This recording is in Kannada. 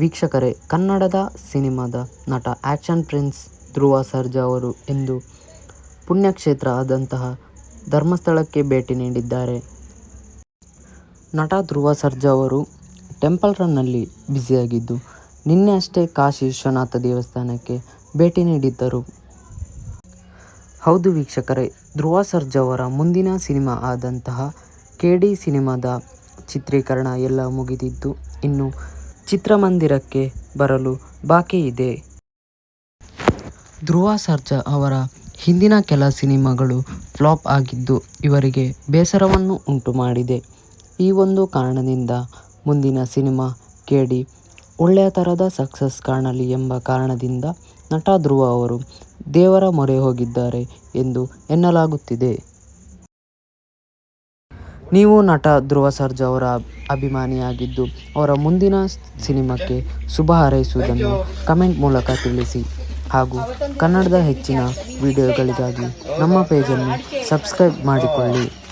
ವೀಕ್ಷಕರೇ, ಕನ್ನಡದ ಸಿನಿಮಾದ ನಟ ಆ್ಯಕ್ಷನ್ ಪ್ರಿನ್ಸ್ ಧ್ರುವ ಸರ್ಜಾ ಅವರು ಎಂದು ಪುಣ್ಯಕ್ಷೇತ್ರ ಆದಂತಹ ಧರ್ಮಸ್ಥಳಕ್ಕೆ ಭೇಟಿ ನೀಡಿದ್ದಾರೆ. ನಟ ಧ್ರುವ ಸರ್ಜಾ ಅವರು ಟೆಂಪಲ್ ರನ್ನಲ್ಲಿ ಬ್ಯುಸಿಯಾಗಿದ್ದು, ನಿನ್ನೆ ಅಷ್ಟೇ ಕಾಶಿ ವಿಶ್ವನಾಥ ದೇವಸ್ಥಾನಕ್ಕೆ ಭೇಟಿ ನೀಡಿದ್ದರು. ಹೌದು ವೀಕ್ಷಕರೇ, ಧ್ರುವ ಸರ್ಜಾ ಅವರ ಮುಂದಿನ ಸಿನಿಮಾ ಆದಂತಹ ಕೆ ಡಿ ಸಿನಿಮಾದ ಚಿತ್ರೀಕರಣ ಎಲ್ಲ ಮುಗಿದಿದ್ದು, ಇನ್ನು ಚಿತ್ರಮಂದಿರಕ್ಕೆ ಬರಲು ಬಾಕಿ ಇದೆ. ಧ್ರುವ ಸರ್ಜಾ ಅವರ ಹಿಂದಿನ ಕೆಲ ಸಿನಿಮಾಗಳು ಫ್ಲಾಪ್ ಆಗಿದ್ದು ಇವರಿಗೆ ಬೇಸರವನ್ನು ಉಂಟು ಮಾಡಿದೆ. ಈ ಒಂದು ಕಾರಣದಿಂದ ಮುಂದಿನ ಸಿನಿಮಾ ಕೇಳಿ ಡಿ ಒಳ್ಳೆಯ ಥರದ ಸಕ್ಸಸ್ ಕಾಣಲಿ ಎಂಬ ಕಾರಣದಿಂದ ನಟ ಧ್ರುವ ಅವರು ದೇವರ ಮೊರೆ ಹೋಗಿದ್ದಾರೆ ಎಂದು ಎನ್ನಲಾಗುತ್ತಿದೆ. ನೀವು ನಟ ಧ್ರುವ ಸರ್ಜಾ ಅವರ ಅಭಿಮಾನಿಯಾಗಿದ್ದು ಅವರ ಮುಂದಿನ ಸಿನಿಮಾಕ್ಕೆ ಶುಭ ಹಾರೈಸುವುದನ್ನು ಕಮೆಂಟ್ ಮೂಲಕ ತಿಳಿಸಿ. ಹಾಗೂ ಕನ್ನಡದ ಹೆಚ್ಚಿನ ವಿಡಿಯೋಗಳಿಗಾಗಿ ನಮ್ಮ ಪೇಜನ್ನು ಸಬ್ಸ್ಕ್ರೈಬ್ ಮಾಡಿಕೊಳ್ಳಿ.